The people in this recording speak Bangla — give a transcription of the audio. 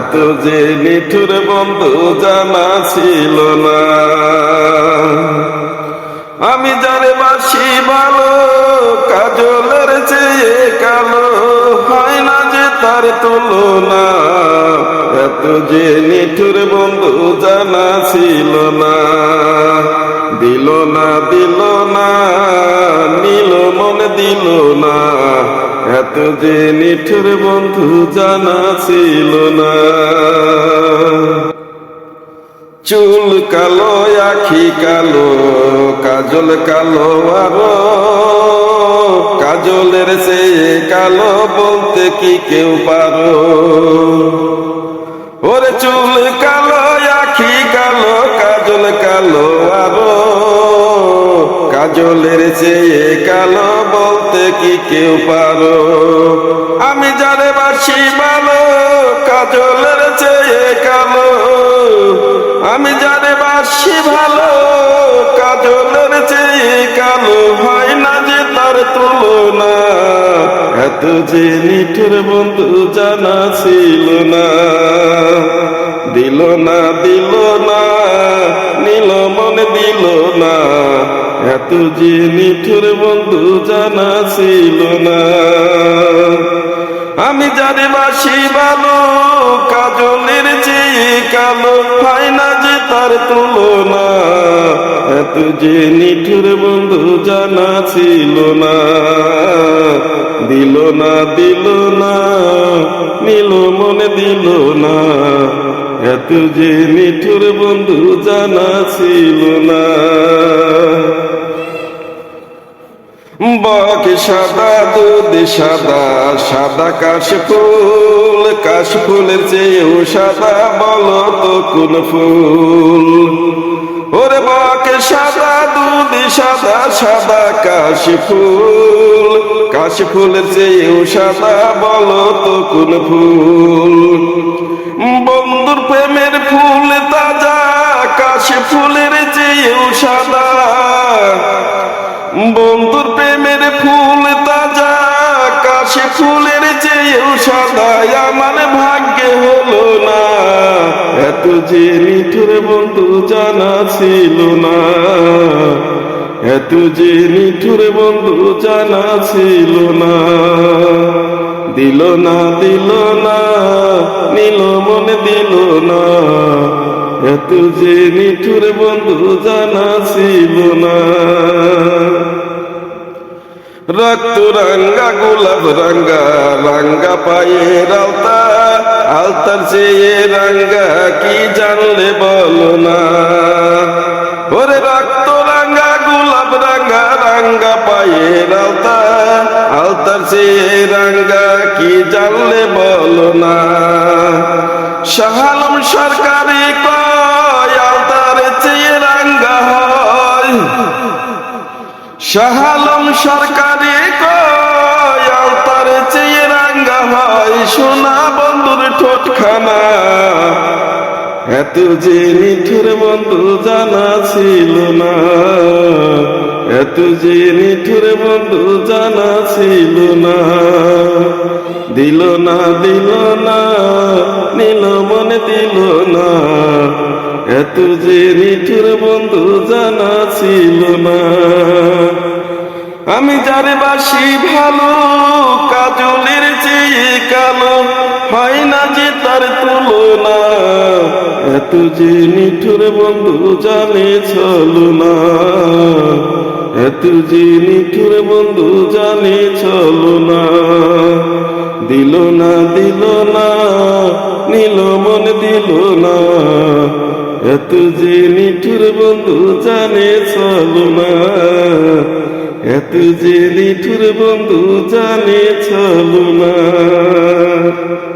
এত যে নিঠুর বন্ধু জানা ছিল না। আমি জানে বাসি ভালো, কাজলের চেয়ে কালো, হয় না যে তার তুলনা। এত যে নিঠুর বন্ধু জানা ছিল না। দিল না দিল না, নীল মনে দিল না। এত যে নিঠুর বন্ধু জানা ছিল না। চুল কালো, আখি কালো, কাজল কালো আরও। কাজলের সে কালো বলতে কি কেউ পারো? ওরে চুল কালো, আখি কালো, কাজল কালো আরও। কাজলের চেয়ে কালো বলতে কি কেউ পারো? আমি যারে বাসি ভালো, কাজলের চেয়ে কালো। আমি জানে বাসি ভালো, কাজলের চেয়ে কালো। হয় না যে তার তুলনা, এত যে নিঠুর বন্ধু জানা ছিল না। দিল না দিল না, নীল মনে দিল না। এত যে নিঠুর বন্ধু জানা ছিল না। আমি জানি বাসি ভালো কাজলের চেয়ে কালো হয় না যে তার তুলনা। এত যে নিঠুর বন্ধু জানা ছিল না। দিল না দিল না, নীল মনে দিল না। এত যে নিঠুর বন্ধু জানা ছিল না। বক সাদা দুধ সাদা সাদা কাশ ফুল কাশ ফুলের চেয়েও সাদা বলো তো কোন ফুল? ওরে বক সাদা দুধ সাদা সাদা কাশ ফুল কাশ ফুলের চেয়েও সাদা বলো তো কোন ফুল? বন্ধুর প্রেমের ফুল তাজা কাশ ফুলের চেয়েও সাদা। বন্ধুর আমার ভাগ্যে হলো না। এত যে নিঠুর বন্ধু জানা ছিল না। এত যে নিঠুর বন্ধু জানা ছিল না। দিল না দিল না, নীল মনে দিল না। এত যে নিঠুর বন্ধু জানা ছিল না। রক্ত রঙ্গা গোলাপ রঙ্গা রঙ্গা পায়ের আলতা, আলতার চেয়ে রঙ্গা কি জানলে বলো না? ওরে রক্ত রঙ্গা গোলাপ রঙ্গা রঙ্গা পায়ের আলতা, আলতার চেয়ে রঙ্গা কি জানলে বলো না? শাহালম সরকারি কয়, আলতার চেয়ে রঙ্গা হয়। শাহালম সরকারি ঠোঁটখানা এত যে বন্ধু জানা ছিল না। এত যে বন্ধু জানা ছিল না। দিল না দিল না, নীল মনে দিল না। এত যে বন্ধু জানা ছিল না। আমি যারে বাসি ভালো, কাজলের চেয়ে কালো তার তুলনা। এত যে নিঠুর বন্ধু জানে চলো না এত যে নিঠুর বন্ধু জানে চলো না দিল না দিল না, নীল মন দিল না। এত যে নিঠুর বন্ধু জানে চলো না এত যে নিঠুর বন্ধু জানে চলো না